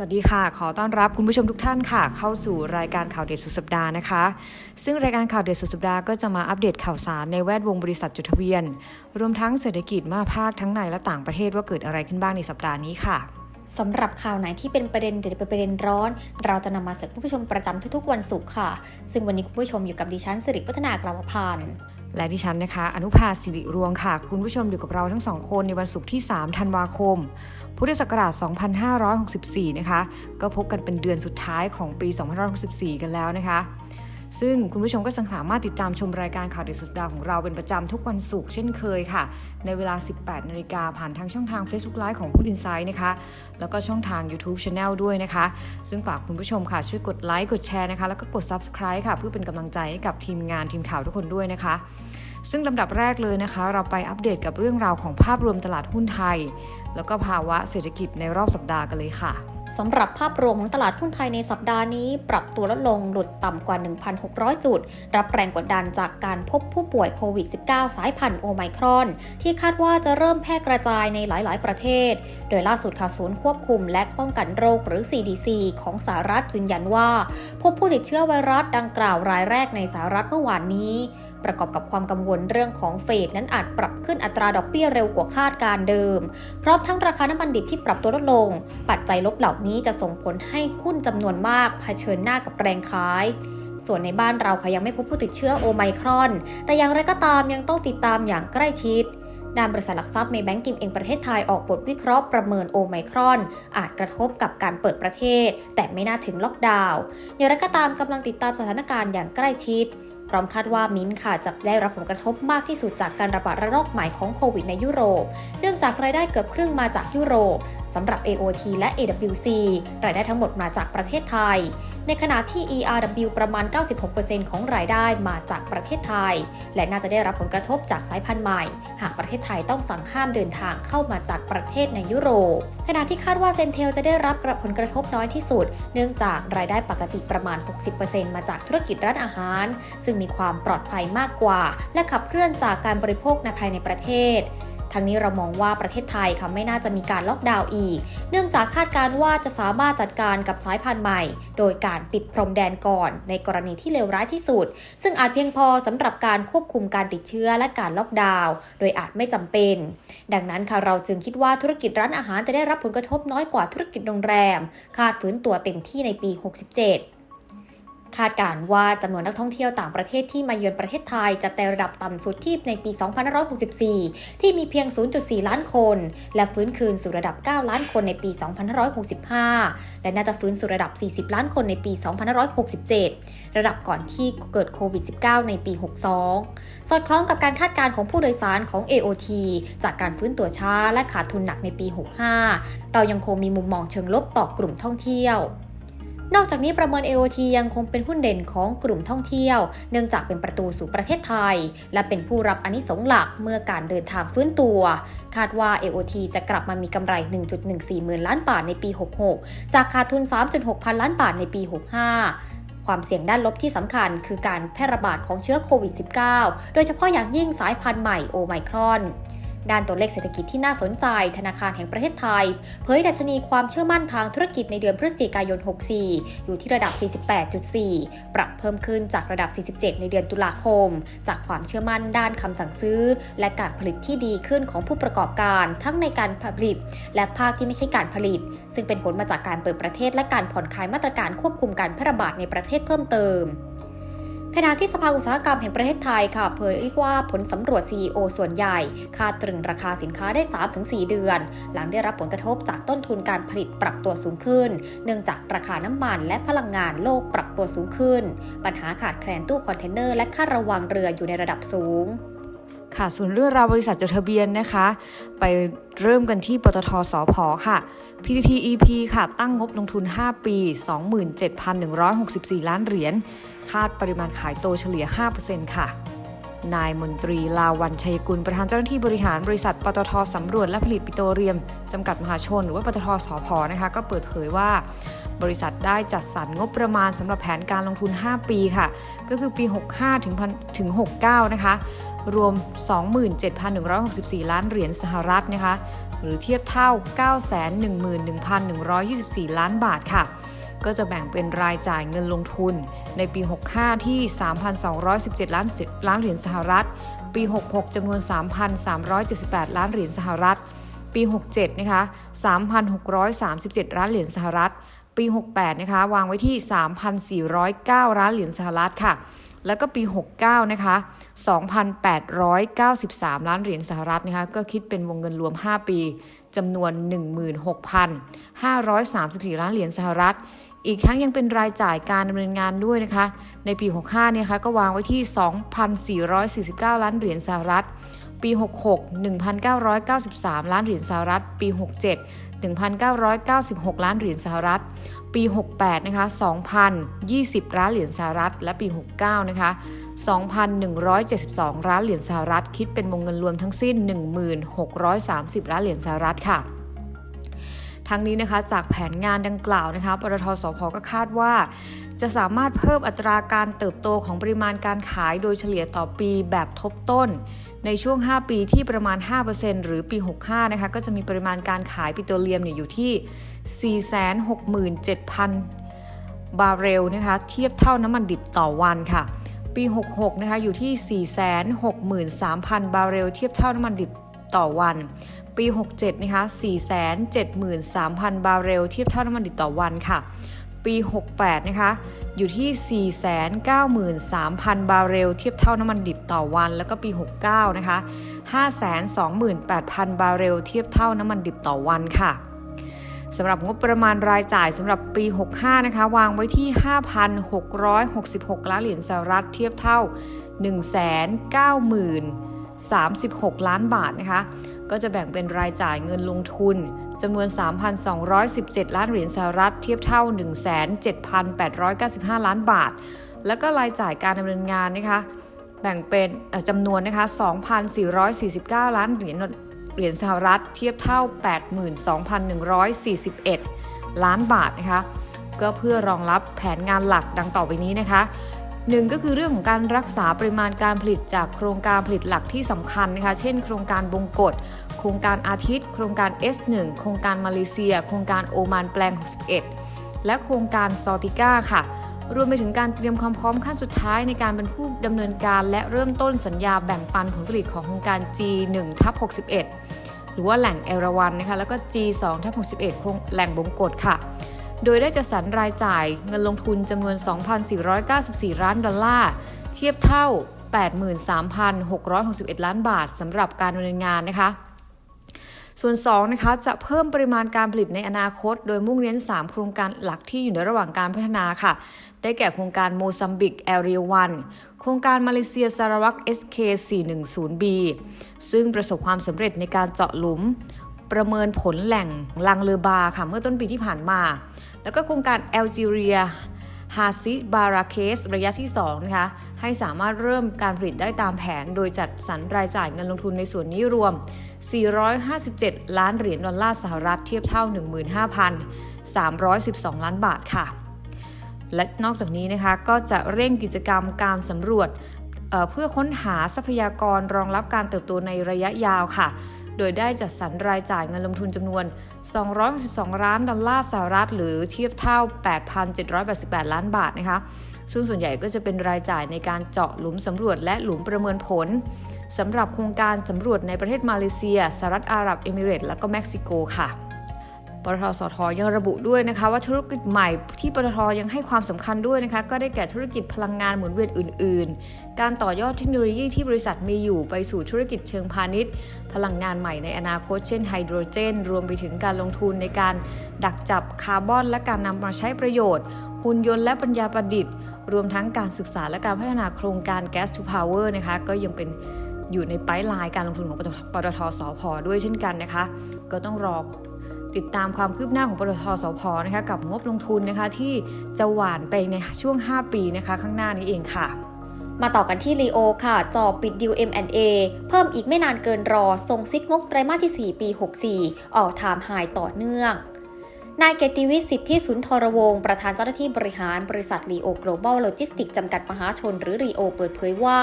วัสดีค่ะ ขอต้อนรับคุณผู้ชมทุกท่านค่ะ เข้าสู่รายการข่าวเด็ดสุดสัปดาห์นะคะ ซึ่งรายการข่าวเด็ดสุดสัปดาห์ก็จะมาอัปเดตข่าวสารในแวดวงบริษัทจดทะเบียน รวมทั้งเศรษฐกิจมาภาคทั้งในและต่างประเทศว่าเกิดอะไรขึ้นบ้างในสัปดาห์นี้ค่ะสำหรับข่าวไหนที่เป็นประเด็นเด็ดเป็นประเด็นร้อน เราจะนำมาเสิร์ฟผู้ชมประจำทุกๆ วันศุกร์ค่ะ ซึ่งวันนี้คุณผู้ชมอยู่กับดิฉันสิริวัฒนากรรมพันธ์ และดิฉันนะคะ อนุภาสิริรวงค่ะ คุณผู้ชมอยู่กับเราทั้งสองคนในวันศุกร์ที่ 3 ธันวาคม พุทธศักราช 2564 นะคะ ก็พบกันเป็นเดือนสุดท้ายของปี 2564 กันแล้วนะคะ ซึ่งคุณผู้ชมก็สามารถติดตามชมรายการข่าวเด็ดสุดดาวของเราเป็นประจำทุกวันศุกร์เช่นเคยค่ะ ในเวลา 18 นาฬิกาผ่านทางช่องทาง Facebook Live ของพูดอินไซด์นะคะ แล้วก็ช่องทาง YouTube Channel ด้วยนะคะ ซึ่งฝากคุณผู้ชมค่ะช่วยกดไลค์กดแชร์นะคะ แล้วก็กด Subscribe ค่ะ เพื่อเป็นกำลังใจให้กับทีมงานทีมข่าวทุกคนด้วยนะคะซึ่งลำดับแรกเลยนะคะ เราไปอัปเดตกับเรื่องราวของภาพรวมตลาดหุ้นไทย แล้วก็ภาวะเศรษฐกิจในรอบสัปดาห์กันเลยค่ะ สำหรับภาพรวมของตลาดหุ้นไทยในสัปดาห์นี้ ปรับตัวลดลงหลุดต่ำกว่า 1,600 จุด รับแรงกดดันจากการพบผู้ป่วยโควิด -19 สายพันธุ์โอไมครอน ที่คาดว่าจะเริ่มแพร่กระจายในหลาย ๆ ประเทศ โดยล่าสุดค่ะศูนย์ควบคุมและป้องกันโรคหรือ CDC ของสหรัฐยืนยันว่า พบผู้ติดเชื้อไวรัสดังกล่าวรายแรกในสหรัฐเมื่อวานนี้ ประกอบกับความกังวลเรื่องของเฟดนั้นอาจปรับขึ้นอัตราดอกเบี้ยเร็วกว่าคาดการเดิม พร้อมทั้งราคาน้ำมันดิบที่ปรับตัวลดลง ปัจจัยลบเหล่านี้จะส่งผลให้หุ้นจำนวนมากเผชิญหน้ากับแรงขาย ส่วนในบ้านเราค่ะยังไม่พบผู้ติดเชื้อโอไมครอน แต่อย่างไรก็ตามยังต้องติดตามอย่างใกล้ชิดด้านบริษัทหลักทรัพย์เมย์แบงกิมเองประเทศไทยออกบทวิเคราะห์ประเมินโอไมครอน อาจกระทบกับการเปิดประเทศ แต่ไม่น่าถึงล็อกดาวน์อย่างไรก็ตามกำลังติดตามสถานการณ์อย่างใกล้ชิด พร้อมคาดว่ามิ้นท์ค่ะจะได้รับผลกระทบมากที่สุดจากการระบาดระลอกใหม่ของโควิดในยุโรป เนื่องจากรายได้เกือบครึ่งมาจากยุโรปสำหรับ AOT และ AWC รายได้ทั้งหมดมาจากประเทศไทย ในขณะที่ ERW ประมาณ 96%ของรายได้มาจากประเทศไทย และน่าจะได้รับผลกระทบจากสายพันธุ์ใหม่ หากประเทศไทยต้องสั่งห้ามเดินทางเข้ามาจากประเทศในยุโรป ขณะที่คาดว่าเซนเทลจะได้รับผลกระทบน้อยที่สุด เนื่องจากรายได้ปกติประมาณ 60%มาจากธุรกิจร้านอาหาร ซึ่งมีความปลอดภัยมากกว่า และขับเคลื่อนจากการบริโภคในภายในประเทศ ทั้งนี้เรามองว่าประเทศไทยค่ะไม่น่าจะมีการล็อกดาวน์อีก เนื่องจากคาดการณ์ว่าจะสามารถจัดการกับสายพันธุ์ใหม่ โดยการปิดพรมแดนก่อน ในกรณีที่เลวร้ายที่สุด ซึ่งอาจเพียงพอสำหรับการควบคุมการติดเชื้อและการล็อกดาวน์โดยอาจไม่จำเป็น ดังนั้นค่ะเราจึงคิดว่าธุรกิจร้านอาหารจะได้รับผลกระทบน้อยกว่าธุรกิจโรงแรม คาดฟื้นตัวเต็มที่ในปี 67 คาดการ์ว่าจำนวนนักท่องเที่ยวต่างประเทศที่มาเยือนประเทศไทยจะแต่ระดับต่ำสุดที่ในปี 2564 ที่มีเพียง 0.4 ล้านคน และฟื้นคืนสู่ระดับ 9 ล้านคนในปี 2565 และน่าจะฟื้นสู่ระดับ 40 ล้านคนในปี 2567 ระดับก่อนที่เกิดโควิด -19 ในปี 62 สอดคล้องกับการคาดการณ์ของผู้โดยสารของ AOT จากการฟื้นตัวช้าและขาดทุนหนักในปี 65 เรายังคงมีมุมมองเชิงลบต่อกลุ่มท่องเที่ยว นอกจากนี้ประเมิน AOT ยังคงเป็นหุ้นเด่นของกลุ่มท่องเที่ยว เนื่องจากเป็นประตูสู่ประเทศไทย และเป็นผู้รับอนิสงส์หลักเมื่อการเดินทางฟื้นตัว คาดว่า AOT จะกลับมามีกำไร 1.14หมื่นล้านบาทในปี 66 จากขาดทุน 3.6 พันล้านบาทในปี 65ความเสี่ยงด้านลบที่สำคัญคือการแพร่ระบาดของเชื้อโควิด -19 โดยเฉพาะอย่างยิ่งสายพันธุ์ใหม่โอไมครอน ด้านตัวเลขเศรษฐกิจที่น่าสนใจ ธนาคารแห่งประเทศไทย เผยดัชนีความเชื่อมั่นทางธุรกิจในเดือนพฤศจิกายน 64 อยู่ที่ระดับ 48.4 ปรับเพิ่มขึ้นจากระดับ 47 ในเดือนตุลาคม จากความเชื่อมั่นด้านคำสั่งซื้อ และการผลิตที่ดีขึ้นของผู้ประกอบการทั้งในการผลิต และภาคที่ไม่ใช่การผลิต ซึ่งเป็นผลมาจากการเปิดประเทศและการผ่อนคลายมาตรการควบคุมการแพร่ระบาดในประเทศเพิ่มเติม ขณะที่สภาอุตสาหกรรมแห่งประเทศไทยค่ะ เผยว่าผลสำรวจ CEO ส่วนใหญ่คาดตรึงราคาสินค้าได้ 3-4 เดือน หลังได้รับผลกระทบจากต้นทุนการผลิตปรับตัวสูงขึ้น เนื่องจากราคาน้ำมันและพลังงานโลกปรับตัวสูงขึ้น ปัญหาขาดแคลนตู้คอนเทนเนอร์และค่าระวังเรืออยู่ในระดับสูงค่ะส่วนเรื่องราวบริษัทจดทะเบียนนะคะ ไปเริ่มกันที่ปตทสพค่ะ PTTEP ค่ะ ตั้งงบลงทุน 5 ปี 27,164 ล้านเหรียญ คาดปริมาณขายโตเฉลี่ย 5%ค่ะ นายมนตรีลาวันชัยกุลประธานเจ้าหน้าที่บริหารบริษัทปตทสำรวจและผลิตปิโตรเลียม จำกัดมหาชน หรือว่าปตทสพนะคะ ก็เปิดเผยว่า บริษัทได้จัดสรรงบประมาณสำหรับแผนการลงทุน 5 ปีค่ะ ก็คือปี 65 ถึงถึง 69 นะคะ รวม 27,164 ล้านเหรียญสหรัฐนะคะ หรือเทียบเท่า 911,124 ล้านบาทค่ะ ก็จะแบ่งเป็นรายจ่ายเงินลงทุน ในปี 65 ที่ 3,217 ล้านสิล้านเหรียญสหรัฐ ปี 66จำนวน 3,378 ล้านเหรียญสหรัฐ ปี 67 นะคะ 3,637 ล้านเหรียญสหรัฐ ปี 68 นะคะ วางไว้ที่ 3,409 ล้านเหรียญสหรัฐค่ะ แล้วก็ปี 69 นะคะ 2,893 ล้านเหรียญสหรัฐนะคะ ก็คิดเป็นวงเงินรวม 5 ปีจำนวน 16,534 ล้านเหรียญสหรัฐ อีกทั้งยังเป็นรายจ่ายการดำเนินงานด้วยนะคะ ในปี 65 เนี่ยคะก็วางไว้ที่ 2,449 ล้านเหรียญสหรัฐ ปี 66 1,993 ล้านเหรียญสหรัฐ ปี 67 1,996 ล้านเหรียญสหรัฐ ปี 68 นะคะ 2,020 ล้านเหรียญสหรัฐ และปี 69 นะคะ 2,172 ล้านเหรียญสหรัฐ คิดเป็นวงเงินรวมทั้งสิ้น 1,630 ล้านเหรียญสหรัฐค่ะ ทั้งนี้นะคะจากแผนงานดังกล่าวนะคะปตทสพก็คาดว่า จะสามารถเพิ่มอัตราการเติบโตของปริมาณการขายโดยเฉลี่ยต่อปีแบบทบต้น ในช่วง 5 ปีที่ประมาณ 5%หรือปี 65 นะคะก็จะมีปริมาณการขายปิโตรเลียมเนี่ยอยู่ที่ 467,000 บาร์เรลนะคะเทียบเท่าน้ำมันดิบต่อวันค่ะปี 66 นะคะ อยู่ที่ 463,000 บาร์เรล เทียบเท่าน้ำมันดิบต่อวัน ปี 67 นะคะ 473,000 บาร์เรลเทียบเท่าน้ำมันดิบต่อวันค่ะ ปี 68 นะคะ อยู่ที่ 493,000 บาร์เรลเทียบเท่าน้ำมันดิบต่อวัน แล้วก็ปี 69 นะคะ 528,000 บาร์เรลเทียบเท่าน้ำมันดิบต่อวันค่ะสำหรับงบประมาณรายจ่ายสำหรับปี 65 นะคะ วางไว้ที่ 5,666 ล้านเหรียญสหรัฐเทียบเท่า 190,036 ล้านบาทนะคะ ก็จะแบ่งเป็นรายจ่ายเงินลงทุนจำนวน 3,217 ล้านเหรียญสหรัฐเทียบเท่า 17,895 ล้านบาท แล้วก็รายจ่ายการดำเนินงานนะคะ แบ่งเป็นจำนวนนะคะ 2,449 ล้านเหรียญเหรียญสหรัฐเทียบเท่า 82,141 ล้านบาทนะคะก็เพื่อรองรับแผนงานหลักดังต่อไปนี้นะคะ หนึ่งก็คือเรื่องของการรักษาปริมาณการผลิตจากโครงการผลิตหลักที่สำคัญนะคะ เช่น โครงการบงกฎโครงการอาทิตย์ โครงการ S1 โครงการมาเลเซีย โครงการโอมานแปลง 61 และโครงการซอติก้าค่ะรวมไปถึงการเตรียมความพร้อมขั้นสุดท้ายในการเป็นผู้ดำเนินการและเริ่มต้นสัญญาแบ่งปันผลผลิตของโครงการ G1 ทับ61 หรือว่าแหล่งเอราวันนะคะแล้วก็ G2 ทับ61โครงแหล่งบงกฎค่ะ โดยได้จัดสรรรายจ่ายเงินลงทุนจำนวน 2,494 ล้านดอลลาร์ เทียบเท่า 83,661 ล้านบาทสำหรับการดำเนินงานนะคะส่วน2นะคะจะเพิ่มปริมาณการผลิตในอนาคต โดยมุ่งเน้น 3 โครงการหลักที่อยู่ในระหว่างการพัฒนาค่ะ ได้แก่โครงการโมซัมบิกแอรีวันโครงการมาเลเซียสารวัก SK 410B ซึ่งประสบความสำเร็จในการเจาะหลุม ประเมินผลแหล่งลังเลอบาค่ะเมื่อต้นปีที่ผ่านมา แล้วก็โครงการแอลจีเรียฮาซิบาราเคสระยะที่2นะคะให้สามารถเริ่มการผลิตได้ตามแผน โดยจัดสรรรายจ่ายเงินลงทุนในส่วนนี้รวม 457 ล้านเหรียญดอลลาร์สหรัฐเทียบเท่า 15,312 ล้านบาทค่ะ และนอกจากนี้นะคะก็จะเร่งกิจกรรมการสำรวจเเพื่อค้นหาทรัพยากรรองรับการเติบโตในระยะยาวค่ะโดยได้จัดสรรรายจ่ายเงินลงทุนจำนวน 262 ล้านดอลลาร์สหรัฐ หรือเทียบเท่า 8,788 ล้านบาทนะคะ ซึ่งส่วนใหญ่ก็จะเป็นรายจ่ายในการเจาะหลุมสำรวจและหลุมประเมินผลสำหรับโครงการสำรวจในประเทศมาเลเซีย สหรัฐอาหรับเอมิเรตส์และก็เม็กซิโกค่ะ ปตทสทยังระบุด้วยนะคะว่าธุรกิจใหม่ที่ปตทยังให้ความสำคัญด้วยนะคะก็ได้แก่ธุรกิจพลังงานหมุนเวียนอื่น ๆ การต่อยอดเทคโนโลยีที่บริษัทมีอยู่ไปสู่ธุรกิจเชิงพาณิชย์ พลังงานใหม่ในอนาคตเช่นไฮโดรเจน รวมไปถึงการลงทุนในการดักจับคาร์บอน และการนำมาใช้ประโยชน์หุ่นยนต์และปัญญาประดิษฐ์ รวมทั้งการศึกษาและการพัฒนาโครงการ Gas to Power นะคะก็ยังเป็นอยู่ในไปลายการลงทุนของปตทปตทสพด้วยเช่นกันนะคะ ก็ต้องรอ ติดตามความคืบหน้าของปตทสพนะคะกับงบลงทุนนะคะที่จะหวานไปในช่วง 5 ปีนะคะข้างหน้านี้เองค่ะมาต่อกันที่ลีโอค่ะจอปิดดิว M&A เพิ่มอีกไม่นานเกินรอส่งซิกงบไตรมาสที่ 4 ปี 64 ออกไทม์ไฮต่อเนื่อง นายเกติวิทย์สิทธิสุนทรวงศ์ประธานเจ้าหน้าที่บริหารบริษัทลีโอ Global Logistics จำกัดมหาชนหรือรีโอเปิดเผยว่า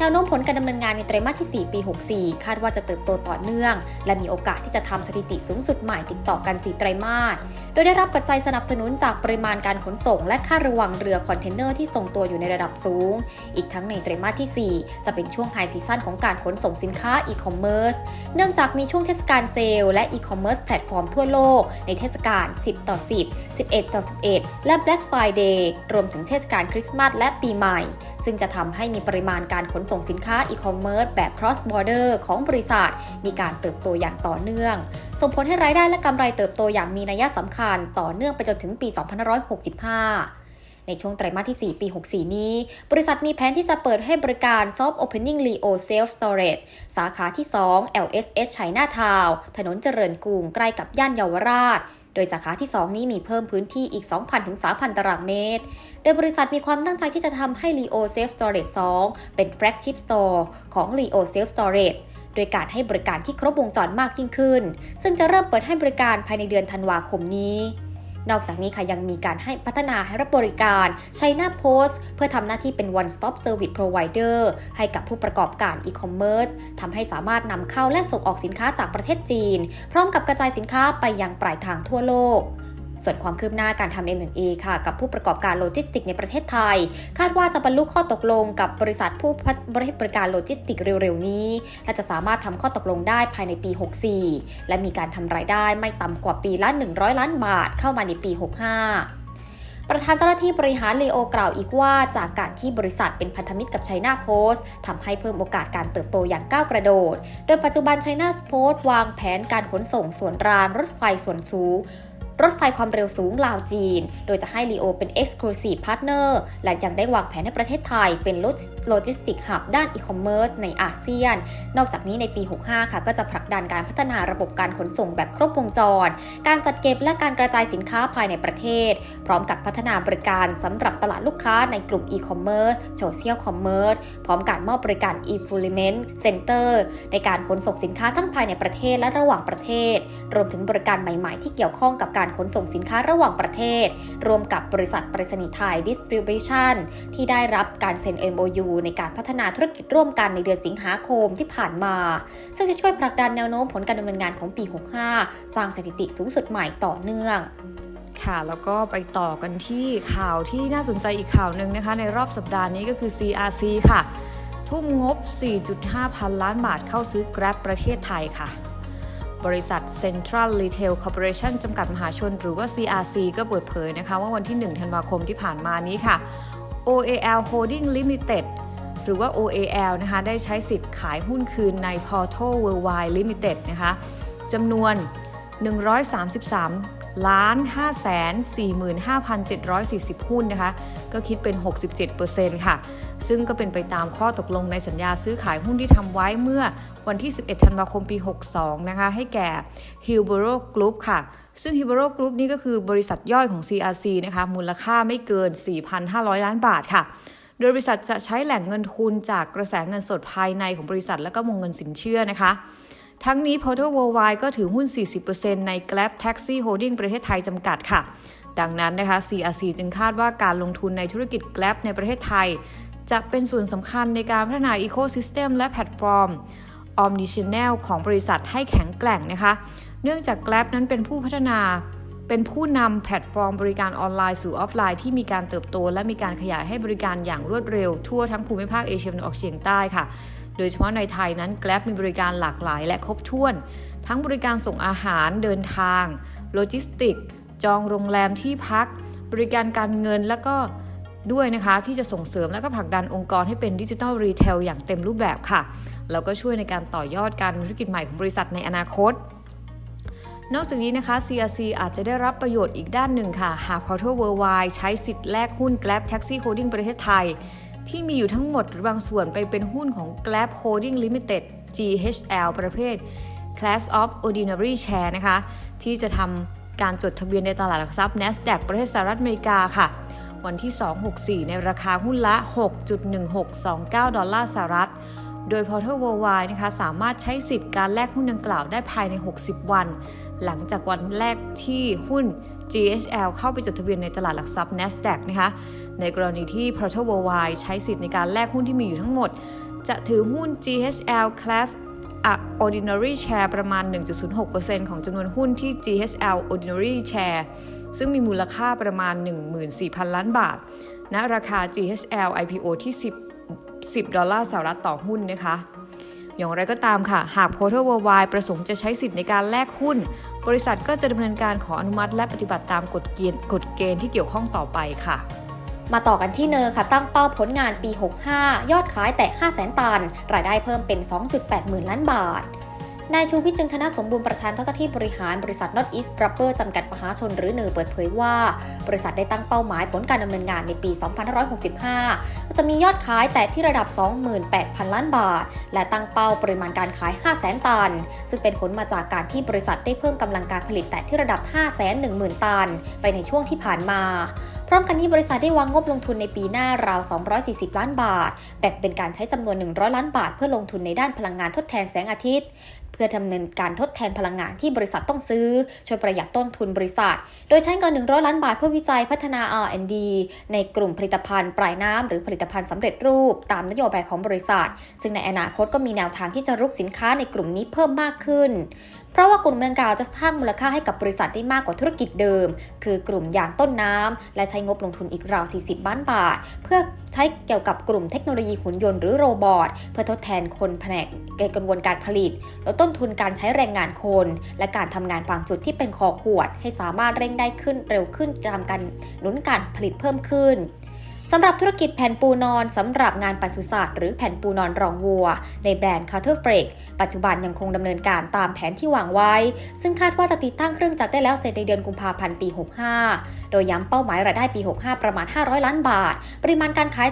แนวโน้มผลการดำเนินงานในไตรมาสที่ 4 ปี 64 คาดว่าจะเติบโตต่อเนื่อง และมีโอกาสที่จะทำสถิติสูงสุดใหม่ติดต่อกัน 4 ไตรมาส ดยได้รับปัจจัยสนับสนุนจากปริมาณการขนส่ง และค่าระวังเรือคอนเทนเนอร์ที่ส่งตัวอยู่ในระดับสูง อีกทั้งในไตรมาสที่ 4 จะเป็นช่วงไฮซีซั่นของการขนส่งสินค้าอีคอมเมิร์ซเนื่องจากมีช่วงเทศกาลเซลล์และอีคอมเมิร์ซแพลตฟอร์มทั่วโลก ในเทศกาล 10 ต่อ 10 11 ต่อ 11 และ Black Friday รวมถึงเทศกาลคริสต์มาสและปีใหม่ ซึ่งจะทำให้มีปริมาณการขนส่งสินค้าอีคอมเมิร์ซแบบ cross border ของบริษัท มีการเติบโตอย่างต่อเนื่อง ส่งผลให้รายได้และกำไรเติบโตอย่างมีนัยสำคัญต่อเนื่องไปจนถึงปี 2565 ในช่วงไตรมาสที่ 4 ปี 64 นี้ บริษัทมีแผนที่จะเปิดให้บริการ Soft Opening Leo Self Storage สาขาที่ 2 LSS China Town ถนนเจริญกรุงใกล้กับย่านเยาวราชโดยสาขาที่ 2 นี้มีเพิ่มพื้นที่อีก 2,000 ถึง 3,000 ตารางเมตร โดยบริษัทมีความตั้งใจที่จะทำให้ Leo Self Storage 2 เป็น flagship store ของ Leo Self Storage โดยการให้บริการที่ครบวงจรมากยิ่งขึ้น ซึ่งจะเริ่มเปิดให้บริการภายในเดือนธันวาคมนี้นอกจากนี้ค่ะยังมีการให้พัฒนาให้รับบริการ China Post เพื่อทำหน้าที่เป็น one stop service provider ให้กับผู้ประกอบการ e-commerce ทำให้สามารถนำเข้าและส่งออกสินค้าจากประเทศจีน พร้อมกับกระจายสินค้าไปยังปลายทางทั่วโลก ส่วนความคืบหน้าการทำ M&A ค่ะ กับผู้ประกอบการโลจิสติกในประเทศไทย คาดว่าจะบรรลุข้อตกลงกับบริษัทผู้บริบริการโลจิสติกเร็วๆ นี้ และจะสามารถทำข้อตกลงได้ภายในปี 64 และมีการทำรายได้ไม่ต่ำกว่าปีละ 100 ล้านบาทเข้ามาในปี 65ประธานเจ้าหน้าที่บริหารเลโอกล่าวอีกว่า จากการที่บริษัทเป็นพันธมิตรกับ China Post ทำให้เพิ่มโอกาสการเติบโตอย่างก้าวกระโดด โดยปัจจุบัน China Post วางแผนการขนส่งส่วนรางรถไฟส่วนสูง รถไฟความเร็วสูงลาวจีน โดยจะให้ Leo เป็น Exclusive Partner และยังได้วางแผนให้ประเทศไทยเป็นโลจิสติกหับด้านอีคอมเมิร์ซในอาเซียน นอกจากนี้ในปี 65 ค่ะ ก็จะผลักดันการพัฒนาระบบการขนส่งแบบครบวงจร การจัดเก็บและการกระจายสินค้าภายในประเทศ พร้อมกับพัฒนาบริการสำหรับตลาดลูกค้าในกลุ่มอีคอมเมิร์ซโซเชียลคอมเมิร์ซพร้อมการมอบบริการ e f u l l i m e n t center ในการขนส่งสินค้าทั้งภายในประเทศและระหว่างประเทศ รวมถึงบริการใหม่ ๆ ที่เกี่ยวข้องกับการขนส่งสินค้าระหว่างประเทศรวมกับบริษัทไปรษณีย์ไทย Distribution ที่ได้รับการเซ็น MOU ในการพัฒนาธุรกิจร่วมกันในเดือนสิงหาคมที่ผ่านมา ซึ่งจะช่วยผลักดันแนวโน้มผลการดำเนินงานของปี 65 สร้างสถิติสูงสุดใหม่ต่อเนื่องค่ะแล้วก็ไปต่อกันที่ข่าวที่น่าสนใจอีกข่าวหนึ่งนะคะ ในรอบสัปดาห์นี้ก็คือ CRC ค่ะ ทุ่มงบ 4.5 พันล้านบาทเข้าซื้อ Grab ประเทศไทยค่ะ บริษัท Central Retail Corporation จำกัดมหาชน หรือว่า CRC ก็เปิดเผยนะคะว่าวันที่ 1 ธันวาคมที่ผ่านมานี้ค่ะ OAL Holding Limited หรือว่า OAL นะคะได้ใช้สิทธิ์ขายหุ้นคืนใน Portal Worldwide Limited นะคะจำนวน 133ล้าน5แสน45,740 หุ้นนะคะ ก็คิดเป็น 67%ค่ะ ซึ่งก็เป็นไปตามข้อตกลงในสัญญาซื้อขายหุ้นที่ทำไว้เมื่อ วันที่ 11 ธันวาคมปี 62 นะคะ ให้แก่ h i l b o r o Group ค่ะ ซึ่ง h i l b o r o Group นี่ก็คือบริษัทย่อยของ CRC นะคะ มูลค่าไม่เกิน 4,500 ล้านบาทค่ะโดยบริษัทจะใช้แหล่งเงินทุนจากกระแสเงินสดภายในของบริษัทและก็วงเงินสินเชื่อนะคะ ทั้งนี้ Portal Worldwide ก็ถือหุ้น 40%ใน Grab Taxi Holding ประเทศไทยจำกัดค่ะ ดังนั้นนะคะ CRC จึงคาดว่าการลงทุนในธุรกิจ Grab ในประเทศไทย จะเป็นส่วนสำคัญในการพัฒนา Ecosystem และแพลตฟอร์ม Omnichannel ของบริษัทให้แข็งแกร่งนะคะ เนื่องจาก Grab นั้นเป็นผู้พัฒนาเป็นผู้นำแพลตฟอร์มบริการออนไลน์สู่ออฟไลน์ที่มีการเติบโต และมีการขยายให้บริการอย่างรวดเร็ว ทั่วทั้งภูมิภาคเอเชียตะวันออกเฉียงใต้ค่ะ โดยเฉพาะในไทยนั้น Grab มีบริการหลากหลายและครบถ้วน ทั้งบริการส่งอาหารเดินทาง โลจิสติก จองโรงแรมที่พัก บริการการเงินแล้วก็ด้วยนะคะที่จะส่งเสริมและก็ผลักดันองค์กรให้เป็นดิจิทัลรีเทลอย่างเต็มรูปแบบค่ะ แล้วก็ช่วยในการต่อยอดการธุรกิจใหม่ของบริษัทในอนาคต นอกจากนี้นะคะ CRC อาจจะได้รับประโยชน์อีกด้านหนึ่งค่ะ หาก Portal Worldwide ใช้สิทธิ์แลกหุ้น Grab Taxi Holding ประเทศไทย ที่มีอยู่ทั้งหมดหรือบางส่วนไปเป็นหุ้นของ Grab Holding Limited GHL ประเภท Class of Ordinary Share นะคะ ที่จะทำการจดทะเบียนในตลาดหลักทรัพย์ NASDAQ ประเทศสหรัฐอเมริกาค่ะวันที่ 264 ในราคาหุ้นละ 6.1629 ดอลลาร์สหรัฐ โดย Portal Worldwide นะคะสามารถใช้สิทธิ์การแลกหุ้นดังกล่าวได้ภายใน 60 วัน หลังจากวันแรกที่หุ้น GHL เข้าไปจดทะเบียนในตลาดหลักทรัพย์ NASDAQ นะคะในกรณีที่ Portal Worldwide ใช้สิทธิ์ในการแลกหุ้นที่มีอยู่ทั้งหมด จะถือหุ้น GHL Class Ordinary Share ประมาณ 1.06%ของจำนวนหุ้นที่ GHL Ordinary Share ซึ่งมีมูลค่าประมาณ 14,000 ล้านบาทณราคา GHL IPO ที่ 10 10 ดอลลาร์สหรัฐต่อหุ้นนะคะ อย่างไรก็ตามค่ะ หาก Portal Worldwide ประสงค์จะใช้สิทธิ์ในการแลกหุ้น บริษัทก็จะดำเนินการขออนุมัติและปฏิบัติตามกฎเกณฑ์กฎเกณฑ์ที่เกี่ยวข้องต่อไปค่ะมาต่อกันที่เนอร์ค่ะตั้งเป้าผลงานปี 65 ยอดขายแต่ 5 0 0แสนตัน รายได้เพิ่มเป็น 2.8 หมื่นล้านบาท นายชูวิทย์จึงธนสมบูรณ์ประธานเจ้าหน้าที่บริหารบริษัท Not East Rubber จำกัดมหาชนหรือเนอเปิดเผยว่า บริษัทได้ตั้งเป้าหมายผลการดำเนินงานในปี 2565 จะมียอดขายแต่ที่ระดับ 28,000 ล้านบาท และตั้งเป้าปริมาณการขาย 5 0 0แสนตัน ซึ่งเป็นผลมาจากการที่บริษัทได้เพิ่มกำลังการผลิตแต่ที่ระดับ 5 1 0 0 0 0 ตัน ไปในช่วงที่ผ่านมาพร้อมกันนี้บริษัทได้วางงบลงทุนในปีหน้าราว 240 ล้านบาท แบ่งเป็นการใช้จำนวน 100 ล้านบาท เพื่อลงทุนในด้านพลังงานทดแทนแสงอาทิตย์ พื่อดำเนินการทดแทนพลังงานที่บริษัทต้องซื้อ ช่วยประหยัดต้นทุนบริษัท โดยใช้เงิน 100 ล้านบาทเพื่อวิจัยพัฒนา R&D ในกลุ่มผลิตภัณฑ์ปลายน้ำหรือผลิตภัณฑ์สำเร็จรูป ตามนโยบายของบริษัท ซึ่งในอนาคตก็มีแนวทางที่จะรุกสินค้าในกลุ่มนี้เพิ่มมากขึ้นเพราะว่ากลุ่มดังกล่าวจะสร้างมูลค่าให้กับบริษัทได้มากกว่าธุรกิจเดิม คือกลุ่มยางต้นน้ำและใช้งบลงทุนอีกราว 40 ล้านบาท เพื่อใช้เกี่ยวกับกลุ่มเทคโนโลยีหุ่นยนต์หรือโรบอทเพื่อทดแทนคนแผนกในกระบวนการผลิตลดต้น้นทุนการใช้แรงงานคน และการทำงานบางจุดที่เป็นคอขวด ให้สามารถเร่งได้ขึ้นเร็วขึ้นตามการหนุนการผลิตเพิ่มขึ้นสำหรับธุรกิจแผ่นปูนอนสำหรับงานปศุสัตว์หรือแผ่นปูนอนรองวัว ในแบรนด์ c a r t e r f r e a k ปัจจุบันยังคงดำเนินการตามแผนที่วางไว้ ซึ่งคาดว่าจะติดตั้งเครื่องจักรได้แล้วเสร็จในเดือนกุมภาพันธ์ปี 65โดยย้ำเป้าหมายรายได้ปี 65 ประมาณ 500 ล้านบาท ปริมาณการขาย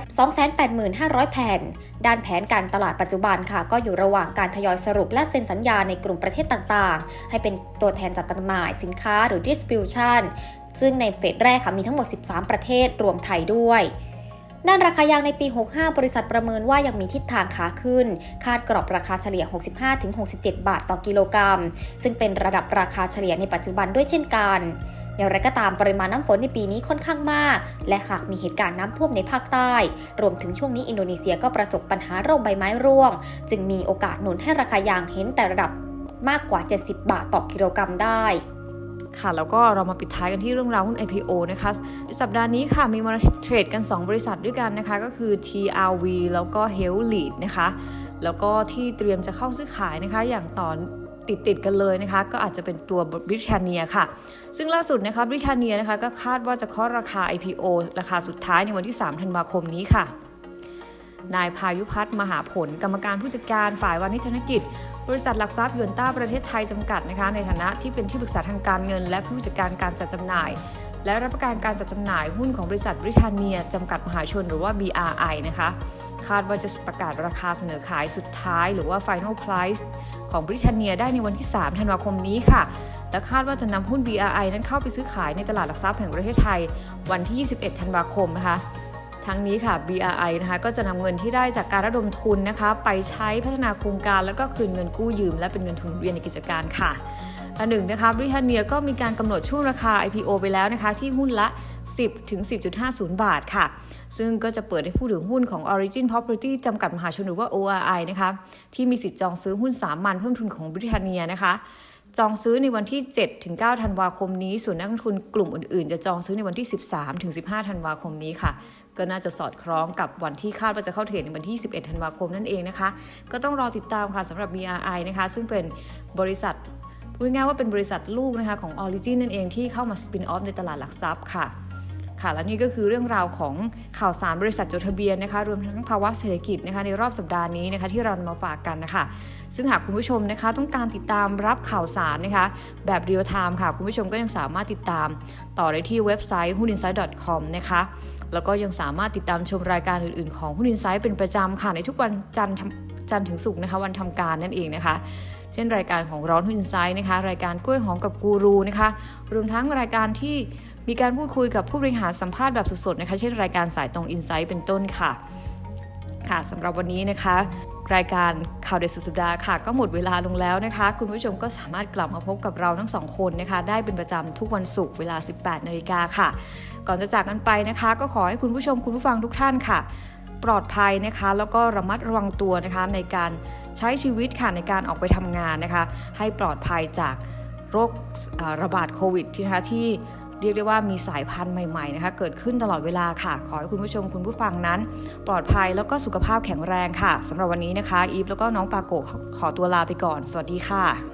285,500 แผ่น ด้านแผนการตลาดปัจจุบันค่ะ ก็อยู่ระหว่างการทยอยสรุปและเซ็นสัญญาในกลุ่มประเทศต่างๆ ให้เป็นตัวแทนจัดจำหน่ายสินค้าหรือ distribution ซึ่งในเฟสแรกค่ะมีทั้งหมด 13 ประเทศรวมไทยด้วยด้านราคายางในปี 65 บริษัทประเมินว่ายังมีทิศทางขาขึ้น คาดกรอบราคาเฉลี่ย 65-67 บาทต่อกิโลกรัม ซึ่งเป็นระดับราคาเฉลี่ยในปัจจุบันด้วยเช่นกัน อย่างไรก็ตามปริมาณน้ำฝนในปีนี้ค่อนข้างมาก และหากมีเหตุการณ์น้ำท่วมในภาคใต้ รวมถึงช่วงนี้อินโดนีเซียก็ประสบปัญหาโรคใบไม้ร่วง จึงมีโอกาสหนุนให้ราคายางเห็นแต่ระดับมากกว่า 70 บาทต่อกิโลกรัมได้ค่ะแล้วก็เรามาปิดท้ายกันที่เรื่องราวหุ้น IPO นะคะ สัปดาห์นี้ค่ะมีมาเทรดกัน 2 บริษัทด้วยกันนะคะ ก็คือ TRV แล้วก็ Health Lead นะคะ แล้วก็ที่เตรียมจะเข้าซื้อขายนะคะ อย่างต่อ ติดติดๆกันเลยนะคะ ก็อาจจะเป็นตัวบริ t าเนียค่ะ ซึ่งล่าสุดนะคะบริ t าเนียนะคะก็คาดว่าจะเคาะราคา IPO ราคาสุดท้ายในวันที่ 3 ธันวาคมนี้ค่ะ นายพายุพัฒน์มหาผล กรรมการผู้จัดการฝ่ายวานิชธนกิจ บริษัทหลักทรัพย์ยนต้าประเทศไทยจำกัดนะคะ ในฐานะที่เป็นที่ปรึกษาทางการเงิน และผู้จัดการการจัดจำหน่าย และรับประกันการจัดจำหน่ายหุ้นของบริษัทบริ t าเนียจำกัดมหาชนหรือว่า BRI นะคะ คาดว่าจะประกาศราคาเสนอขายสุดท้ายหรือว่า Final Price ของบริ t าเนียได้ในวันที่ 3 ธันวาคมนี้ค่ะ และคาดว่าจะนำหุ้น BRI นั้นเข้าไปซื้อขายในตลาดหลักทรัพย์แห่งประเทศไทย วันที่ 21 ธันวาคมนะคะทั้งนี้ค่ะ BRI นะคะก็จะนำเงินที่ได้จากการระดมทุนนะคะ ไปใช้พัฒนาโครงการแล้วก็คืนเงินกู้ยืม และเป็นเงินทุนหมุนเวียนในกิจการค่ะ อันหนึ่งนะคะบริษัทเนียก็มีการกำหนดช่วงราคา IPO ไปแล้วนะคะ ที่หุ้นละ 10 ถึง 10.50 บาทค่ะ ซึ่งก็จะเปิดให้ผู้ถือหุ้นของ Origin Property จำกัดมหาชนหรือว่า ORI นะคะที่มีสิทธิ์จองซื้อหุ้นสามัญเพิ่มทุนของบริษัทเนียนะคะจองซื้อในวันที่ 7 ถึง 9 ธันวาคมนี้ ส่วนนักลงทุนกลุ่มอื่น ๆ จะจองซื้อในวันที่ 13 ถึง 15 ธันวาคมนี้ค่ะ ก็น่าจะสอดคล้องกับวันที่คาดว่าจะเข้าเทรดในวันที่ 11 ธันวาคมนั่นเองนะคะ ก็ต้องรอติดตามค่ะสำหรับ BRI นะคะ ซึ่งเป็นบริษัท พูดง่ายๆว่าเป็นบริษัทลูกนะคะของ Origin นั่นเองที่เข้ามาสปินออฟในตลาดหลักทรัพย์ค่ะค่ะและนี่ก็คือเรื่องราวของข่าวสารบริษัทจดทะเบียนนะคะรวมทั้งภาวะเศรษฐกิจนะคะในรอบสัปดาห์นี้นะคะที่เรามาฝากกันนะคะ ซึ่งหากคุณผู้ชมนะคะต้องการติดตามรับข่าวสารนะคะแบบเรียลไทม์ค่ะ คุณผู้ชมก็ยังสามารถติดตาม ต่อได้ที่เว็บไซต์ h u n i n s i d e c o m นะคะแล้วก็ยังสามารถติดตามชมรายการอื่นๆ ของ h u n i n s i d e เป็นประจำค่ะในทุกวันจันทร์จันทร์ถึงศุกร์นะคะวันทำการนั่นเองนะคะ เช่นรายการของร้อนหุ้นไซด์นะคะ รายการกล้วยหอมกับกูรูนะคะ รวมทั้งรายการที่มีการพูดคุยกับผู้บริหารสัมภาษณ์แบบสดๆนะคะ เช่นรายการสายตรงอินไซต์เป็นต้นค่ะ ค่ะสำหรับวันนี้นะคะ รายการข่าวเด็ดสุดสัปดาห์ค่ะ ก็หมดเวลาลงแล้วนะคะ คุณผู้ชมก็สามารถกลับมาพบกับเราทั้งสองคนนะคะ ได้เป็นประจำทุกวันศุกร์เวลา 18 นาฬิกาค่ะ ก่อนจะจากกันไปนะคะ ก็ขอให้คุณผู้ชมคุณผู้ฟังทุกท่านค่ะ ปลอดภัยนะคะ แล้วก็ระมัดระวังตัวนะคะในการ ใช้ชีวิตค่ะในการออกไปทำงานนะคะ ให้ปลอดภัยจากโรคระบาดโควิดที่นะคะที่เรียกได้ว่ามีสายพันธุ์ใหม่ๆนะคะเกิดขึ้นตลอดเวลาค่ะ ขอให้คุณผู้ชมคุณผู้ฟังนั้น ปลอดภัยแล้วก็สุขภาพแข็งแรงค่ะสำหรับวันนี้นะคะ อีฟแล้วก็น้องปาโกขขอตัวลาไปก่อน สวัสดีค่ะ